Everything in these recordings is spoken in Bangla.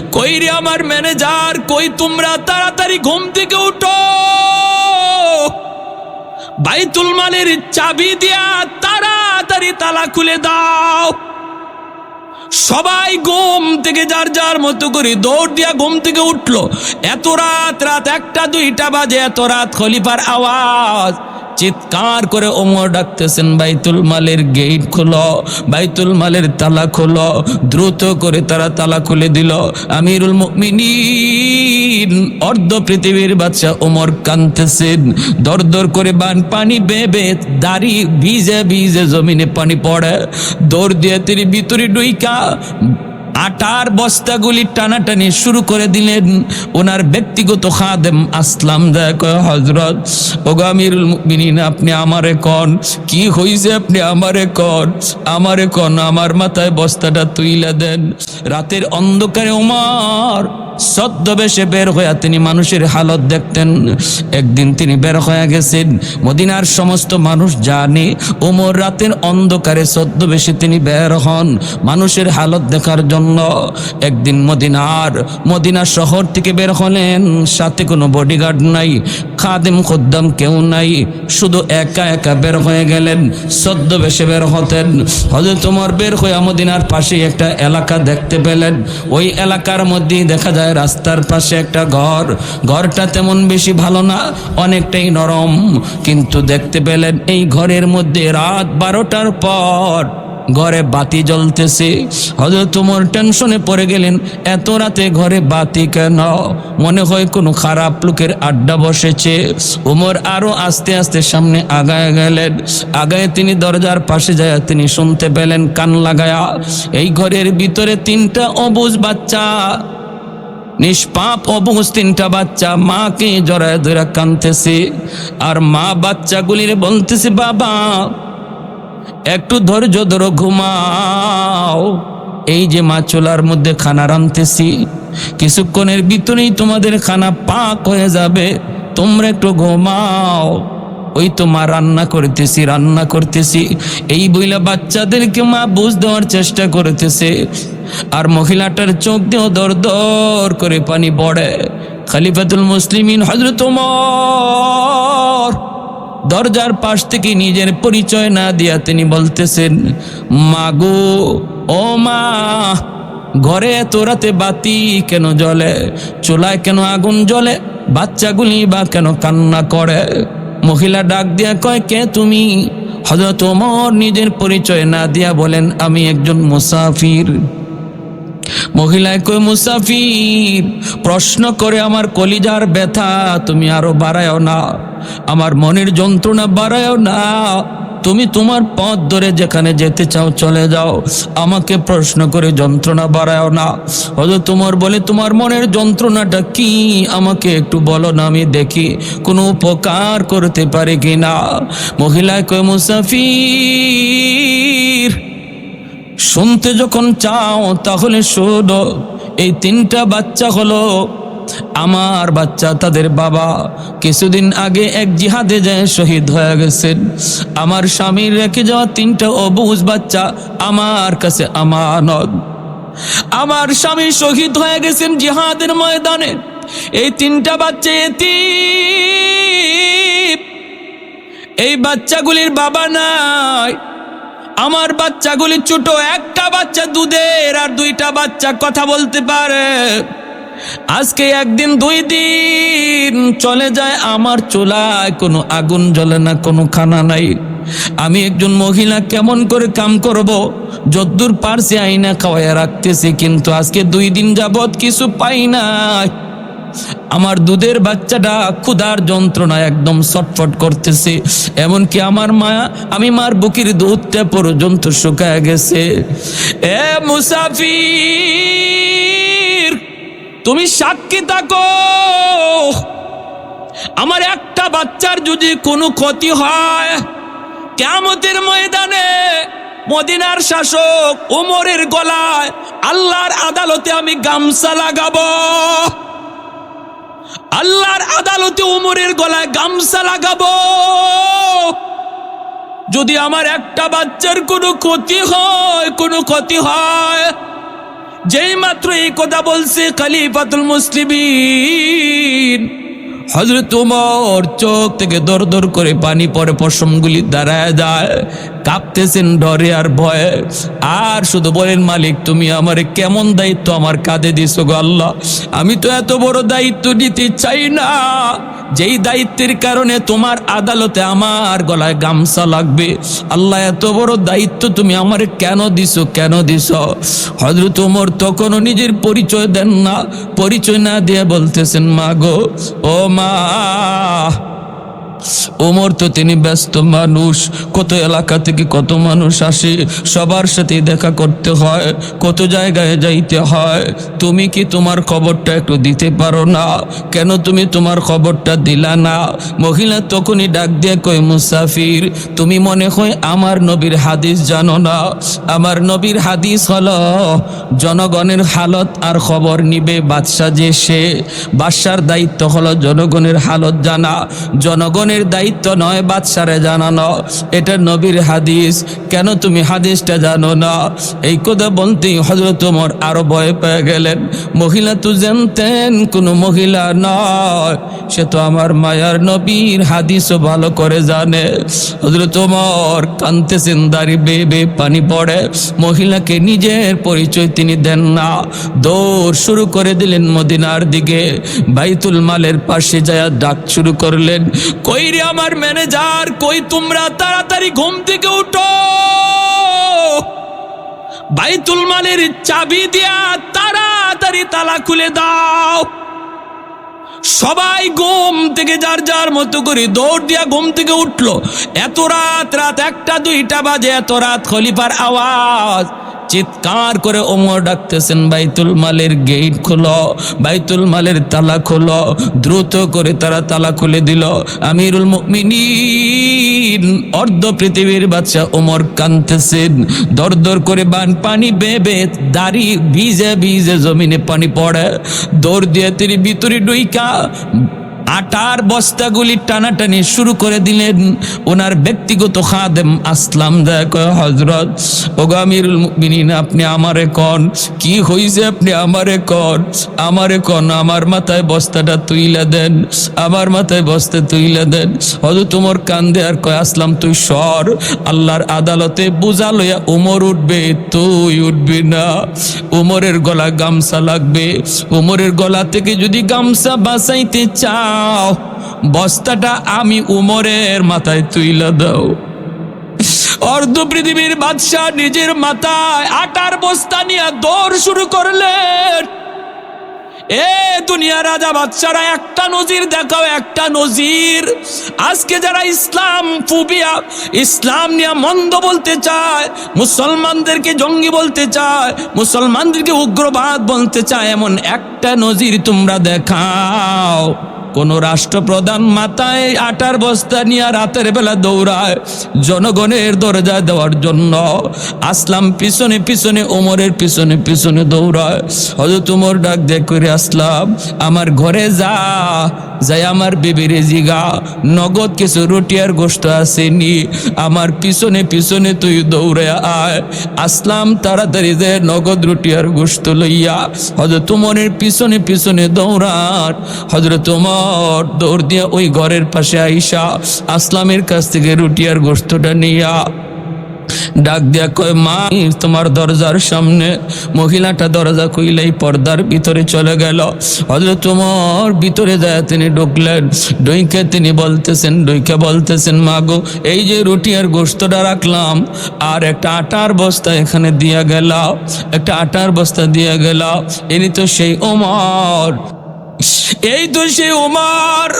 কই রে আমার ম্যানেজার, কই তোমরা তাড়াতাড়ি ঘুম থেকে উঠো। বাইতুল মালের চাবি দিয়া তাড়াতাড়ি তালা খুলে দাও। সবাই ঘুম থেকে যার যার মতো করে দৌড় দিয়া ঘুম থেকে উঠল। এত রাত রাত একটা দুইটা বাজে, এত রাত খলিফার আওয়াজ। চিৎকার করে ওমর ডাকতেছেন, বাইতুল মালের গেট খোলো, বাইতুল মালের তালা খোলো। দ্রুত করে তারা তালা খুলে দিল। আমিরুল মুমিনিন, অর্ধ পৃথিবীর বাচ্চা ওমর কানতেছেন দর দর করে বান পানি বেবে দাড়ি ভিজে ভিজে জমিনে পানি পড়ে। দৌড় দিয়ে তিনি ভিতরে ডুইকা আটার বস্তাগুলি টানাটানি শুরু করে দিলেন। ওনার ব্যক্তিগত খাদেম আসলাম, দেখ হজরত ওগামির মিনিন আপনি আমারে কন? কি হইছে আপনি আমারে কন? আমারে কন? আমার মাথায় বস্তাটা তুইলা দেন। রাতের অন্ধকারে ওমার ছদ্মবেশে বের হইয়া তিনি মানুষের হালত দেখতেন। একদিন তিনি বের হয়ে গেছেন। মদিনার সমস্ত মানুষ জানে, ওমর রাতের অন্ধকারে ছদ্মবেশে তিনি বের হন মানুষের হালত দেখার জন্য। একদিন মদিনার, মদিনা শহর থেকে বের হলেন। সাথে কোনো বডিগার্ড নাই, খাদেম খদ্দাম কেউ নাই, শুধু একা একা বের হয়ে গেলেন, ছদ্মবেশে বের হতেন। হজরত তোমার বের হয়ে মদিনার পাশে একটা এলাকা দেখতে পেলেন। ওই এলাকার মধ্যেই দেখা যায় রাস্তার পাশে একটা ঘর। ঘরটা তেমন বেশি ভালো না, অনেকটাই নরম। কিন্তু দেখতে পেলেন এই ঘরের মধ্যে রাত বারোটার পর ঘরে বাতি জ্বলতেছে। হয়তো তোমার টেনশনে পড়ে গেলেন, এত রাতে ঘরে বাতি কেন? মনে হয় কোনো খারাপ লোকের আড্ডা বসেছে। উমর আরও আস্তে আস্তে সামনে আগায় গেলেন। আগায় তিনি দরজার পাশে যায়, তিনি শুনতে পেলেন কান লাগায়া, এই ঘরের ভিতরে তিনটা অবুজ বাচ্চা। নিষ্পাপ অবুজ তিনটা বাচ্চা মাকে জড়ায় ধরে কানতেছে আর মা বাচ্চাগুলির বলতেছে, বাবা, একটু ধৈর্য ধরো, ঘুমাও। এই যে মা চুলার মধ্যে খানা রাঁধতেছি, কিছুক্ষণের ভিতরেই তোমাদের খানা পাক হয়ে যাবে। তোমরা একটু ঘুমাও। ওই তো মা রান্না করতেছি রান্না করতেছি। এই বইলা বাচ্চাদেরকে মা বুঝ দেওয়ার চেষ্টা করতেছে। আর মহিলাটার চোখ দিয়েও দর দর করে পানি পড়ে। খালিফাতুল মুসলিমিন হজরত দরজার পাশ থেকে নিজের পরিচয় না দিয়া তিনি বলতেছেন, মাগো, ও মা, ঘরে এত রাতে বাতি কেন জ্বলে? চুলায় কেন আগুন জ্বলে? বাচ্চাগুলি বা কেন কান্না করে? মহিলা ডাক দিয়া কয়, কে তুমি? হজরত ওমর নিজের পরিচয় না দিয়া বলেন, আমি একজন মুসাফির। মহিলায় কই মুসাফির? প্রশ্ন করে আমার কলিজার ব্যথা, তুমি আরও বাড়ায়ও না। আমার মনের যন্ত্রণা বাড়ায়ও না। তুমি তোমার পথ ধরে যেখানে যেতে চাও চলে যাও। আমাকে প্রশ্ন করে যন্ত্রণা বাড়ায়ও না। হয়তো তোমার বলে, তোমার মনের যন্ত্রণাটা কি? আমাকে একটু বলো না, আমি দেখি কোনো উপকার করতে পারে কি না মহিলায় কয় মুসাফির? শুনতে যখন চাও তাহলে শোনো, এই তিনটা বাচ্চা হলো আমার বাচ্চা, তাদের বাবা। কিছুদিন আগে এক জিহাদে যায় শহীদ হয়ে গেছেন, আমার স্বামীর রেখে যাওয়া তিনটা অবুজ বাচ্চা আমার কাছে আমানত। আমার স্বামী শহীদ হয়ে গেছেন জিহাদের ময়দানে। এই তিনটা বাচ্চা এতিম। এই বাচ্চাগুলির বাবা নাই। আমার বাচ্চাগুলি ছোট, একটা বাচ্চা দুধের আর দুইটা বাচ্চা কথা বলতে পারে। আজকে একদিন, দুই দিন চলে যায় আমার চোলায়, কোনো আগুন জ্বলে না, কোনো খানা নাই। আমি একজন মহিলা, কেমন করে কাম করব? যদ্দূর পারছি আইনা খাওয়াইয়া রাখতেছি, কিন্তু আজকে দুই দিন যাবৎ কিছু পাই না আমার দুধের বাচ্চাটা ক্ষুধার যন্ত্রণা একদম ছটফট করতেছে। এমনকি আমার মা, আমি মার বুকির দুধটা পর্যন্ত শুকায় গেছে। এ মুসাফির, তুমি সাক্ষী থাকো। আমার একটা বাচ্চার যদি কোনো ক্ষতি হয় কেমতের ময়দানে মদিনার শাসক ওমরের গলায় আল্লাহর আদালতে আমি গামছা লাগাবো। আল্লাহর আদালতে উমরের গলায় গামছা লাগাবো। যদি আমার একটা বাচ্চার কোনো ক্ষতি হয়, কোনো ক্ষতি হয়, যেই মাত্র এই কথা বলছে খালিফাতুল মুসলিমিন হজরত উমর চোখ থেকে দর দর করে পানি পরে পশমগুলি দাঁড়ায় যায়। কাঁপতেছেন ডরে আর ভয়ে। আর শুধু বলেন, মালিক, তুমি আমার কেমন দায়িত্ব আমার কাঁধে দিছো গো আল্লাহ? আমি তো এত বড় দায়িত্ব নিতে চাই না। যেই দায়িত্বের কারণে তোমার আদালতে আমার গলায় গামছা লাগবে। আল্লাহ, এত বড় দায়িত্ব তুমি আমার কেন দিছো, কেন দিছ? হজরত ওমর তখনও নিজের পরিচয় দেন না। পরিচয় না দিয়ে বলতেছেন, মা গো, ও মা ওমর তো তিনি ব্যস্ত মানুষ। কত এলাকা থেকে কত মানুষ আসে, সবার সাথে দেখা করতে হয়, কত জায়গায় যাইতে হয়। তুমি কি তোমার খবরটা একটু দিতে পারো না? কেন তুমি তোমার খবরটা দিলা না? মহিলা তখনই ডাক দিয়ে কই মুসাফির, তুমি মনে হয় আমার নবীর হাদিস জানো না? আমার নবীর হাদিস হলো, জনগণের হালত আর খবর নিবে বাদশাহ যে সে। বাদশার দায়িত্ব হলো জনগণের হালত জানা। জনগণের দায়িত্ব নয় বাদশারে জানানো। এটা নবীর হাদিস। কেন তুমি হাদিসটা জানো না? এই কথা বলতেই হজরত ওমর আরও ভয় পেয়ে গেলেন। মহিলা তো জানতেন, কোনো মহিলা নয়। সে তো আমার মায়ার নবীর হাদিসও ভালো করে জানে। হজরত ওমর কানতেছেন দাড়ি বে বে পানি পড়ে। মহিলাকে নিজের পরিচয় তিনি দেন না। দৌড় শুরু করে দিলেন মদিনার দিকে। বাইতুল মালের পাশে যায় ডাক শুরু করলেন। কই রে আমার ম্যানেজার কই তোমরা তাড়াতাড়ি ঘুম থেকে উঠো। বাইতুল মালের চাবি দিয়া তাড়াতাড়ি তালা খুলে দাও। সবাই ঘুম থেকে যার যার মতো করে দৌড় দিয়া ঘুম থেকে উঠল। এত রাত রাত একটা দুইটা বাজে, এত রাত খলিফার আওয়াজ। চিৎকার করে ওমর ডাকতেছেন, বাইতুল মালের গেট খোলো, বাইতুল মালের তালা খোলো। দ্রুত করে তারা তালা খুলে দিল। আমিরুল মুমিনিন, অর্ধ পৃথিবীর বাচ্চা ওমর কানতেছেন দর দর করে বান পানি বেবে দাড়ি ভিজে ভিজে জমিনে পানি পড়ে। দৌড় দিয়ে তিনি ভিতরে ডুইকা আটার বস্তাগুলি টানাটানি শুরু করে দিলেন। ওনার ব্যক্তিগত খাদেম আসলাম, দেখ হজরত ওগামিরুল মুমিনিন, আপনি আমারে কন? কি হইছে আপনি আমারে কন? আমারে কন? আমার মাথায় বস্তাটা তুইলা দেন, আমার মাথায় বস্তা তুইলা দেন। হয়তো তোমার কান্দে আর কয়, আসলাম তুই সর। আল্লাহর আদালতে বুঝা লইয়া উমর উঠবে, তুই উঠবি না। উমরের গলা গামছা লাগবে। উমরের গলা থেকে যদি গামছা বাঁচাইতে চাও বস্তাটা আমি উমরের মাথায় তুইলা দাও। অর্ধ পৃথিবীর বাদশাহ নিজের মাথায় আটার বস্তা নিয়ে দৌড় শুরু করলেন। এ দুনিয়া রাজা বাচ্চারা একটা নজির দেখাও, একটা নজির। আজকে যারা ইসলাম ফুবিয়া, ইসলাম নিয়ে মন্দ বলতে চায়, মুসলমানদেরকে জঙ্গি বলতে চায়, মুসলমানদেরকে উগ্রবাদ বলতে চায়, এমন একটা নজির তোমরা দেখাও। কোন রাষ্ট্রপ্রধান মাথায় আটার বস্তা নিয়ে রাতের বেলা দৌড়ায় জনগণের দরজা দেওয়ার জন্য। আসলাম পিছনে পিছনে, ওমরের পিছনে পিছনে দৌড়ায়। হয়তো তোমার ডাক দেখ করে আসলাম, আমার ঘরে যা, যাই আমার বেবিরে জিগা। নগদ কিছু রুটি আর গোস্ত আসেনি। আমার পিছনে পিছনে তুই দৌড়ে আয়। আসলাম তাড়াতাড়ি যে নগদ রুটি আর গোস্ত লইয়া। হজরত তোমারের পিছনে পিছনে দৌড়ান। হজরত তোমার দৌড় দিয়া ওই ঘরের পাশে আইসা আসলামের কাছ থেকে রুটি আর গোস্তটা নিয়া ডাক দিয়া কয়, মা, তোমার দরজার সামনে মহিলাটা দরজা কইলেই পর্দার ভিতরে চলে গেল। হজরত তোমার ভিতরে যায় তিনি ঢুকলেন। ডইকে তিনি বলতেছেন ডইকে বলতেছেন, মা গো, এই যে রুটি আর গোস্তটা রাখলাম, আর একটা আটার বস্তা এখানে দিয়া গেল, একটা আটার বস্তা দিয়া গেল। এনি তো সেই ওমর এই তো সেই উমর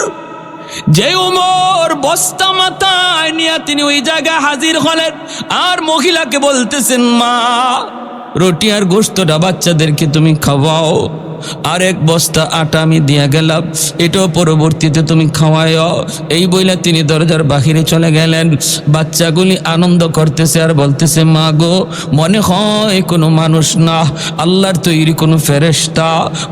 যে উমর বস্তা মাথায় নিয়ে তিনি ওই জায়গায় হাজির হলেন। আর মহিলাকে বলতেছেন, মা, রুটি আর গোস্তটা বাচ্চাদেরকে তুমি খাওয়াও। আরেক বস্তা আটা আমি দিয়া গেলাম। এটাও পরবর্তীতে তুমি খাওয়ায় এই বইলা তিনি দরজার বাহিরে চলে গেলেন। বাচ্চাগুলি আনন্দ করতেছে আর বলতেছে, মা গো, মনে হয় কোনো মানুষ না। আল্লাহর তৈরি কোনো ফেরেস্তা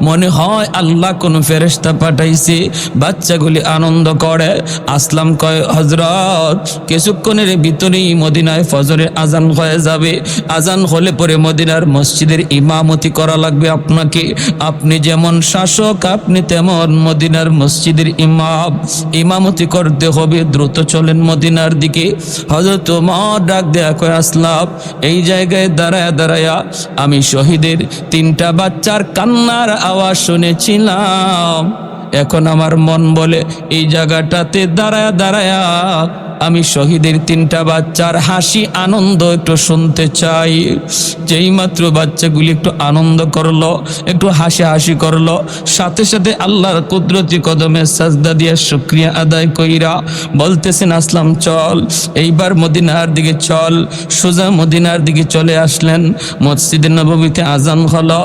মনে হয় আল্লাহ কোনো ফেরেস্তা পাঠাইছে। বাচ্চাগুলি আনন্দ করে। আসলাম কয় হজরত কিছুক্ষণের ভিতরেই মদিনায় ফজরের আজান হয়ে যাবে। আজান হলে পরে মদিনার মসজিদের ইমামতি করা লাগবে আপনাকে। আপনি যেমন শাসক, আপনি তেমন মদিনার মসজিদের ইমাম। ইমামতি করতে হবে, দ্রুত চলেন মদিনার দিকে। হজরত তোমার ডাক দেয়া কয়ে, আসলাম। এই জায়গায় দাঁড়ায় দাঁড়ায়া আমি শহীদের তিনটা বাচ্চার কান্নার আওয়াজ শুনেছিলাম। এখন আমার মন বলে, এই জায়গাটাতে দাঁড়ায় দাঁড়ায়া আমি শহীদের তিনটা বাচ্চার হাসি, আনন্দ একটু শুনতে চাই। যেই মাত্র বাচ্চাগুলি একটু আনন্দ করল, একটু হাসি হাসি করল, সাথে সাথে আল্লাহর কুদরতি কদমে সাজদা দিয়ে শুক্রিয়া আদায় কইরা বলতেছেন, আসলাম, চল। এইবার মদিনার দিকে চল। সোজা মদিনার দিকে চলে আসলেন। মসজিদে নবমীতে আজান হলো।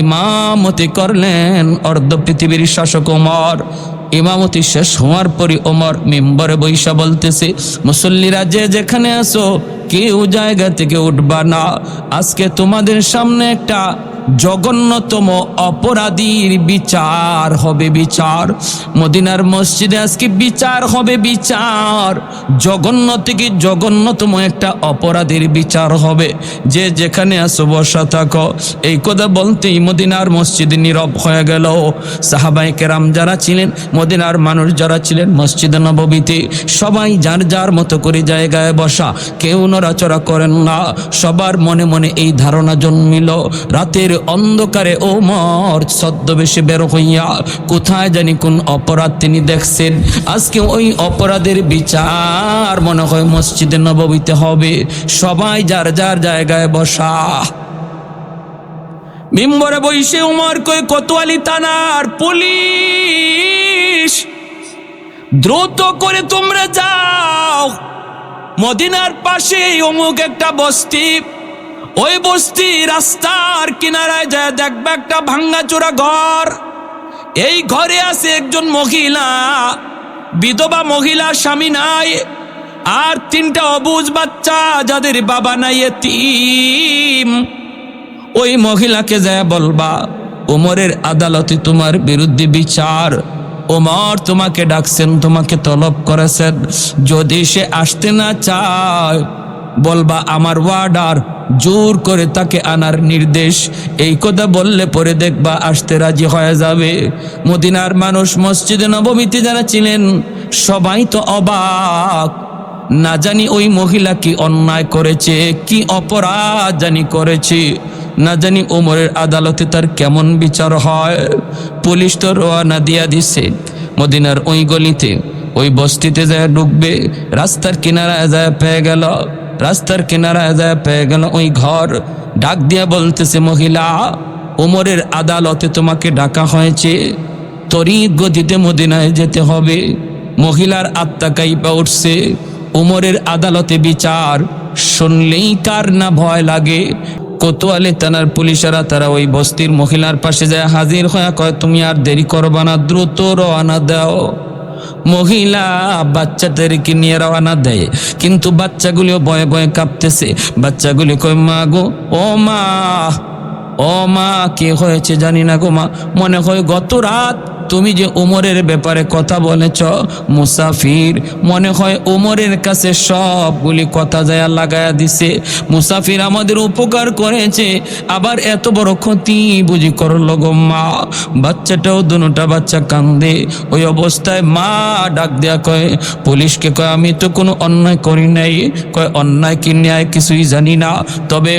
ইমামতি করলেন অর্ধ পৃথিবীর শাসক ওমর ইমামতি শেষ হওয়ার পরে ওমর মেম্বরে বৈশা বলতেছে, মুসল্লিরা যে যেখানে আসো কেউ জায়গা থেকে উঠবা না। আজকে তোমাদের সামনে একটা জঘন্যতম অপরাধীর বিচার হবে বিচার। মদিনার মসজিদে আজকে বিচার হবে বিচার। জঘন্য থেকে জঘন্যতম একটা অপরাধীর বিচার হবে। যে যেখানে আসো বসা থাকো। এই কথা বলতেই মদিনার মসজিদ নীরব হয়ে গেল। সাহাবাই কেরাম যারা ছিলেন, মদিনার মানুষ যারা ছিলেন মসজিদে নববীতে, সবাই যার যার মতো করে জায়গায় বসা। কেউ নড়াচড়া করেন না। সবার মনে মনে এই ধারণা জন্মিল। রাতের অন্ধকারে ওমর ছদ্মবেশে বের হইয়া কোথায় জানি কোন অপরাধ তিনি দেখছেন। আজকে ওই অপরাধের বিচার মনে হয় মসজিদে নববীতে হবে। সবাই যার যার জায়গায় বসা। মিম্বরে বইসে উমর কই কোতোয়ালি থানার পুলিশ, দ্রুত করে তোমরা যাও। মদিনার পাশে অমুক একটা বস্তি। ওই বস্তি রাস্তার কিনারায় যায়, দেখবে একটা ভাঙ্গাচোরা ঘর। এই ঘরে আছে একজন মহিলা, বিধবা মহিলা স্বামী নাই, আর তিনটা অবুজ বাচ্চা যাদের বাবা নাই এতিম। ওই মহিলাকে যায় বলবা, ওমরের আদালতে তোমার বিরুদ্ধে বিচার। ওমর তোমাকে ডাকছেন, তোমাকে তলব করেছেন। যদি সে আসতে না চায় বলবা, আমার ওয়ার্ডার জোর করে তাকে আনার নির্দেশ। এই কথা বললে পরে দেখবা, আসতে রাজি হয়ে যাবে। মদিনার মানুষ মসজিদে নবমীতে যারা ছিলেন, সবাই তো অবাক। না জানি ওই মহিলা কি অন্যায় করেছে, কি অপরাধ জানি করেছে। না জানি ওমরের আদালতে তার কেমন বিচার হয়। পুলিশ তো রোয়ানা দিয়া দিছে মদিনার ওই গলিতে। ওই বস্তিতে যায় ঢুকবে, রাস্তার কিনারায় যায় পেয়ে গেল। রাস্তার কিনারায় যায় পেয়ে গেল ওই ঘর। ডাক দিয়া বলতেছে, মহিলা ওমরের আদালতে তোমাকে ডাকা হয়েছে। তরিত গতিতে মদিনায় যেতে হবে। মহিলার আত্মা কাইপা উঠছে। উমরের আদালতে বিচার। শুনলেই কার না ভয় লাগে। কোতোয়ালি থানার পুলিশেরা, তারা ওই বস্তির মহিলার পাশে যায় হাজির হয়ে কয়, তুমি আর দেরি করবা না, দ্রুত রওনা দাও। মহিলা বাচ্চাদেরকে নিয়ে রওনা দেয়। কিন্তু বাচ্চাগুলিও বয়ে বয়ে কাঁপতেছে। বাচ্চাগুলি কয়, মা গো, ও মা ও মা, কে হয়েছে জানি না গো মা। মনে হয় গত রাত তুমি যে উমরের ব্যাপারে কথা বলেছ, মুসাফির, মনে হয় উমরের কাছে সবগুলি কথা যায় লাগায়া দিছে। মুসাফির আমাদের উপকার করেছে, আবার এত বড় ক্ষতি বুঝি করল গো মা। বাচ্চাটাও, দুটা বাচ্চা কান্দে, ওই অবস্থায় মা ডাক দেয়া কয়, পুলিশকে কয়, আমি তো কোনো অন্যায় করি নাই। কয়, অন্যায় কি ন্যায় কিছুই জানি না। তবে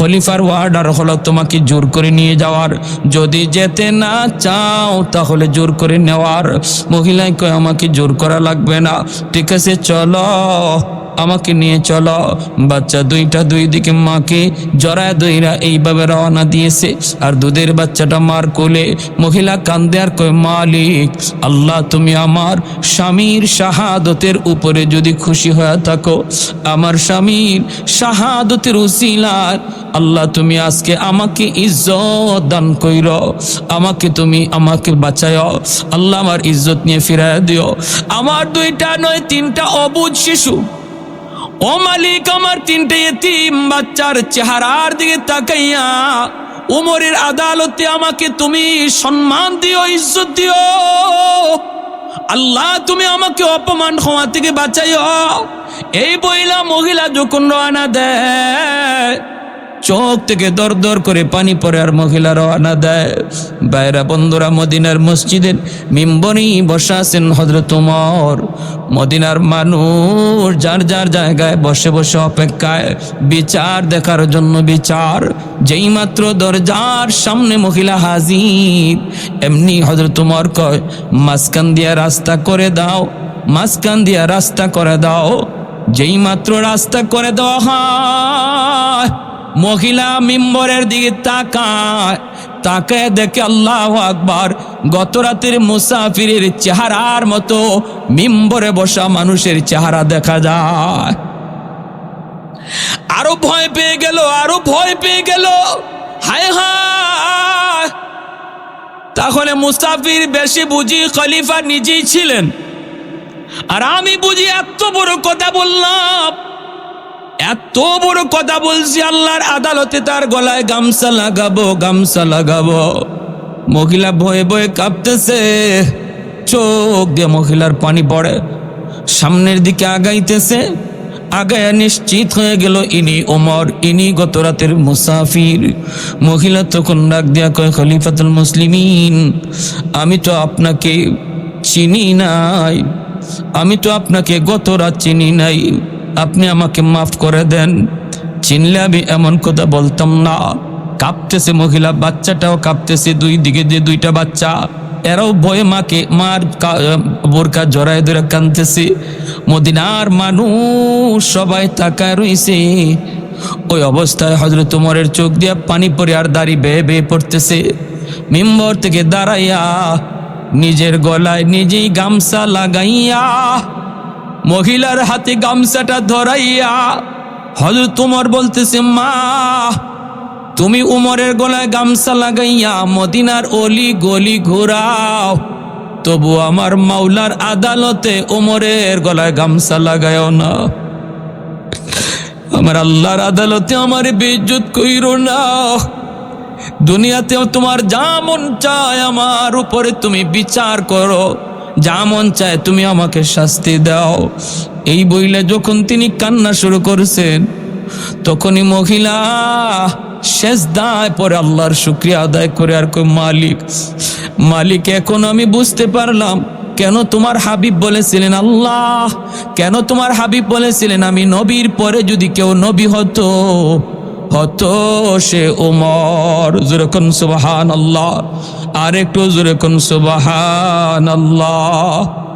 খলিফার ওয়ার্ডার হলো তোমাকে জোর করে নিয়ে যাওয়ার। যদি যেতে না চাও তাহলে জোর করে নেওয়ার। মহিলায় কয়, আমাকে জোর করা লাগবে না। ঠিক আছে, চলো। আমাকে নিয়ে চলো। বাচ্চা দুইটা দুই দিকে মাকে জড়ায় দইরা এইভাবে রওনা দিয়েছে। আর দুধের বাচ্চাটা মার কোলে। মহিলা কান্দে আর কয়, মালিক, আল্লাহ তুমি আমার স্বামীর শাহাদতের উপরে যদি খুশি হয়ে থাকো, আমার স্বামীর শাহাদতের উসিলার আল্লাহ তুমি আজকে আমাকে ইজ্জত দান কইর। আমাকে তুমি আমাকে বাঁচায়। আল্লাহ আমার ইজ্জত নিয়ে ফিরায় দিও। আমার দুইটা নয়, তিনটা অবুধ শিশু। ও মালিক, আমার তিনটে এতিম বাচ্চার চেহারার দিকে তাকাইয়া, উমরের আদালতে আমাকে তুমি সম্মান দিও, ইজ্জত দিও। আল্লাহ, তুমি আমাকে অপমান হওয়া থেকে বাঁচাইও। এই বইলা মহিলা যখন রানা দেয় চোখ থেকে দর দর করে পানি পরে আর মহিলা রওনা দেয়। বাইরা বন্ধুরা, মদিনার মসজিদের মিম্বনি বসা আছেন হজরত উমর। মদিনার মানুষ যার যার জায়গায় বসে বসে অপেক্ষায়। বিচার দেখার জন্য বিচার। যেই মাত্র দরজার সামনে মহিলা হাজির, এমনি হজরত উমর কয়, মাঝখান দিয়া রাস্তা করে দাও, মাঝখান দিয়া রাস্তা করে দাও। যেই মাত্র রাস্তা করে দেওয়া হয় মহিলা মিম্বরের দিকে তাকায় তাকে দেখে আল্লাহ আকবার, গত রাতের মুসাফিরের চেহারার মতো মিম্বরে বসা মানুষের চেহারা দেখা যায়। আরও ভয় পেয়ে গেল, আরও ভয় পেয়ে গেল। হায় হায়। তাহলে মুসাফির বেশি বুঝি খলিফা নিজেই ছিলেন। আর আমি বুঝি এত বড় কথা বললাম। এত বড় কথা বলছি, আল্লাহর আদালতে তার গলায় গামছা লাগাবো গামছা লাগাবো। মহিলা ভয়ে ভয়ে কাঁপতেছে। চোখ দিয়ে মহিলার পানি পড়ে। সামনের দিকে আগাইতেছে। আগায়া নিশ্চিত হয়ে গেল, ইনি ওমর, ইনি গত রাতের মুসাফির। মহিলা তখন ডাক দিয়া কয়, খলিফাতুল মুসলিমিন, আমি তো আপনাকে চিনি নাই। আমি তো আপনাকে গত রাত চিনি নাই। আপনি আমাকে মাফ করে দেন। চিনলে আমি এমন কথা বলতাম না। কাঁপতেছে মহিলা, বাচ্চাটাও কাঁপতেছে দুই দিকে যে দুইটা বাচ্চা। এরাও ভয়ে মাকে, মার বোরকা জড়ায় ধরে কানতেছে মদিনার মানুষ সবাই তাকায় রইছে। ওই অবস্থায় হজরত উমরের চোখ দিয়ে পানি পরে আর দাড়ি বেয়ে বেয়ে পড়তেছে। মিম্বর থেকে দাঁড়াইয়া নিজের গলায় নিজেই গামছা লাগাইয়া মহিলার হাতে গামছাটা ধরাইয়া হজরত তোমার বলতেছে, মা, তুমি উমরের গলায় গামছা লাগাইয়া মদিনার অলি গলি ঘোরাও। তবু আমার মাওলার আদালতে উমরের গলায় গামছা লাগায়ও না। আমার আল্লাহর আদালতে আমার বেজ্জত কইরো না। দুনিয়াতেও তোমার যা মন চায়, আমার উপরে তুমি বিচার করো। যা মন চায় তুমি আমাকে শাস্তি দাও। এই বইলে যখন তিনি কান্না শুরু করেছেন, তখনই মহিলা শেষ দায় পরে আল্লাহর শুক্রিয়া আদায় করে আর কই মালিক মালিক, এখন আমি বুঝতে পারলাম কেন তোমার হাবিব বলেছিলেন আল্লাহ, কেন তোমার হাবিব বলেছিলেন আমি নবীর পরে যদি কেউ নবী হতো হতো সে উমর। যেরকম সুবাহান আল্লাহ আর একটু যেরকম সুবাহান আল্লাহ